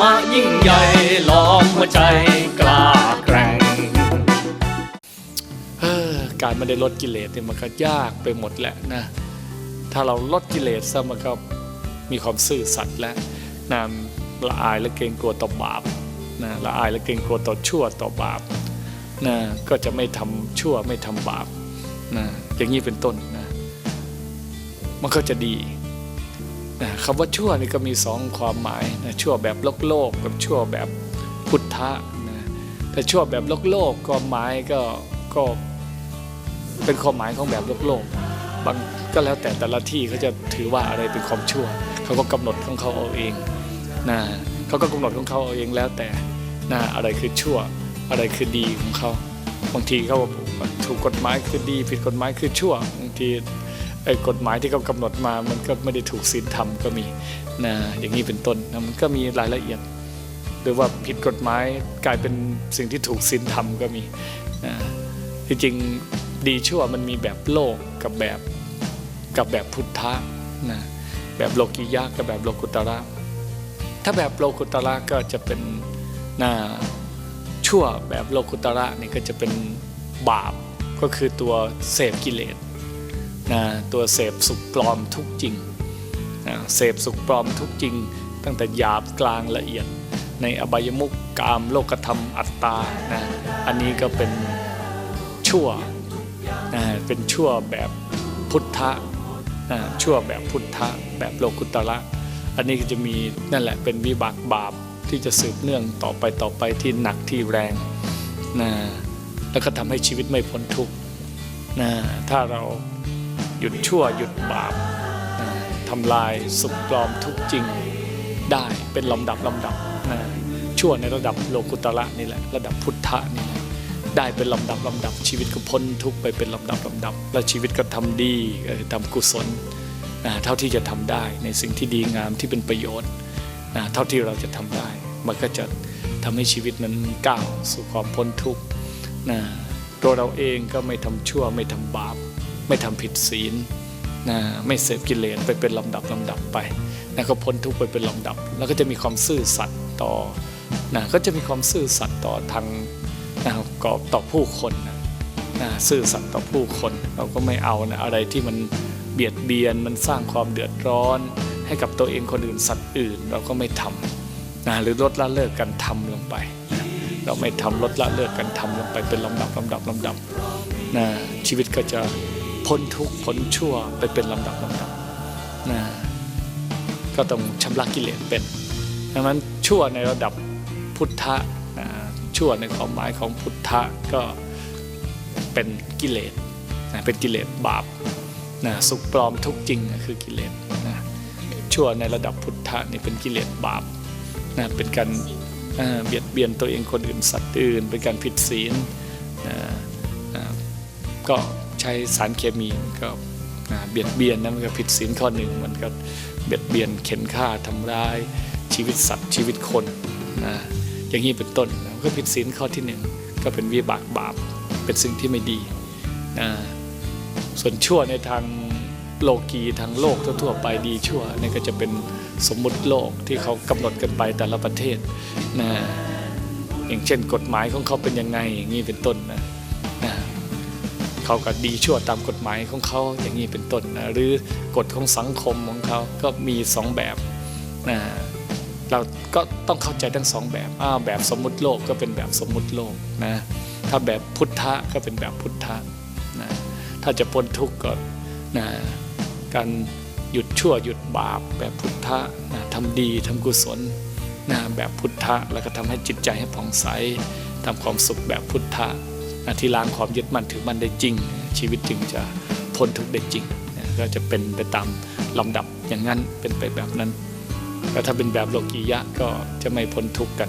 มะยิ่งใหญ่ล้อมหัวใจกล้าแกร่งการไม่ได้ลดกิเลสเนี่ยมันก็ยากไปหมดแหละนะ ถ้าเราลดกิเลสซะมันก็มีความซื่อสัตย์และนะละอายและเกรงกลัวต่อบาปนะละอายและเกรงกลัวต่อชั่วต่อบาปนะก็จะไม่ทำชั่วไม่ทำบาปนะอย่างนี้เป็นต้นนะมันก็จะดี นะคำว่าชั่วนี่ก็มีสองความหมายนะชั่วแบบโลกโลกกับชั่วแบบพุทธะนะแต่ชั่วแบบโลกโลกความหมายก็ก็เป็นความหมายของแบบโลกโลกบางก็แล้วแต่แต่ละที่เขาจะถือว่าอะไรเป็นความชั่ว เขาก็กำหนดของเขาเอาเองนะเขาก็กำหนดของเขาเอาเองแล้วแต่นะอะไรคือชั่วอะไรคือดีของเขาบางทีเขาบอกว่าถูกกฎหมายคือดี ผิดกฎหมายคือชั่วบางที ไอ้กฎหมายที่เขากำหนดมามันก็ไม่ได้ถูกศีลธรรมก็มีนะอย่างนี้เป็นต้นนะมันก็มีรายละเอียด หรือว่าผิดกฎหมายกลายเป็นสิ่งที่ถูกศีลธรรมก็มีนะที่จริงดีชั่วมันมีแบบโลกกับแบบกับแบบพุทธะนะแบบโลกิยะกับแบบโลกุตระถ้าแบบโลกุตระก็จะเป็นนะชั่วแบบโลกุตระนี่ก็จะเป็นบาปก็คือตัวเสพกิเลส นะตัวเสพสุขปลอมทุกจริงนะเสพสุขปลอมทุกจริง ตั้งแต่หยาบกลางละเอียด ในอบายมุกกามโลกธรรมอัตตานะอันนี้ก็เป็นชั่วนะเป็นชั่วแบบพุทธะนะชั่วแบบพุทธะแบบโลกุตระอันนี้ก็จะมีนั่นแหละเป็นวิบากบาปที่จะสืบเนื่องต่อไปต่อไปที่หนักที่แรงนะแล้วก็ทำให้ชีวิตไม่พ้นทุกข์นะถ้าเรา หยุดชั่วหยุดบาปทำลายสุขปลอมทุกจริงได้เป็นลำดับลำดับนะชั่วในระดับโลกุตระนี่แหละระดับพุทธะนี่แหละได้เป็นลำดับลำดับชีวิตก็พ้นทุกไปเป็นลำดับลำดับ และชีวิตก็ทำดีทำกุศลนะเท่าที่จะทำได้ในสิ่งที่ดีงามที่เป็นประโยชน์นะเท่าที่เราจะทำได้ มันก็จะทำให้ชีวิตนั้นก้าวสู่ความพ้นทุกข์นะตัวเราเองก็ไม่ทำชั่วไม่ทำบาป ไม่ทำผิดศีลนะไม่เสพกิเลสไปเป็นลำดับลำดับไปนะก็พ้นทุกข์ไปเป็นลำดับ แล้วก็จะมีความซื่อสัตย์ต่อนะก็จะมีความซื่อสัตย์ต่อทางนะครับต่อผู้คนนะนะซื่อสัตย์ต่อผู้คน เราก็ไม่เอานะอะไรที่มันเบียดเบียนมันสร้างความเดือดร้อน ให้กับตัวเองคนอื่นสัตว์อื่น เราก็ไม่ทำนะหรือลดละเลิกกันทำลงไปนะเราไม่ทำลดละเลิกกันทำลงไปเป็นลำดับลำดับลำดับนะชีวิตก็จะ พ้นทุกข์พ้นชั่วไปเป็นลำดับลำดับนะก็ต้องชำระกิเลสเป็น ดังนั้นชั่วในระดับพุทธะนะชั่วในความหมายของพุทธะก็เป็นกิเลสนะเป็นกิเลสบาปนะสุขปลอมทุกจริงนะคือกิเลสนะชั่วในระดับพุทธะนี่เป็นกิเลสบาปนะเป็นการเอ่อเบียดเบียนตัวเองคนอื่นสัตว์อื่น เป็นการผิดศีลนะนะก็ ใช้สารเคมีก็เบียดเบียนนะมันก็ผิดศีลข้อหนึ่งมันก็เบียดเบียนเข็นฆ่าทำร้ายชีวิตสัตว์ชีวิตคนนะอย่างนี้เป็นต้นนก็ผิดศีลข้อที่หนึ่งก็เป็นวิบากบาปเป็นสิ่งที่ไม่ดีนะส่วนชั่วในทางโลกีทางโลกทั่วๆไปดีชั่วนี่ก็จะเป็นสมมุติโลกที่เขากำหนดกันไปแต่ละประเทศนะอย่างเช่นกฎหมายของเขาเป็นยังไงอย่างนี้เป็นต้นนะ เขาก็ดีชั่วตามกฎหมายของเขาอย่างนี้เป็นต้นนะหรือกฎของสังคมของเขาก็มีสองแบบนะเราก็ต้องเข้าใจทั้งสองแบบอ้าวแบบสมมุติโลกก็เป็นแบบสมมุติโลกนะถ้าแบบพุทธะก็เป็นแบบพุทธะนะถ้าจะพ้นทุกข์ก็นะการหยุดชั่วหยุดบาปแบบพุทธะนะทำดีทำกุศลนะแบบพุทธะแล้วก็ทำให้จิตใจให้ผ่องใสทำความสุขแบบพุทธะนะ ที่ล้างความยึดมั่นถือมั่นได้จริง ชีวิตจึงจะพ้นทุกข์ได้จริงนะก็จะเป็นไปตามลำดับอย่างนั้นเป็นไปแบบนั้น แต่ถ้าเป็นแบบโลกียะก็จะไม่พ้นทุกข์กัน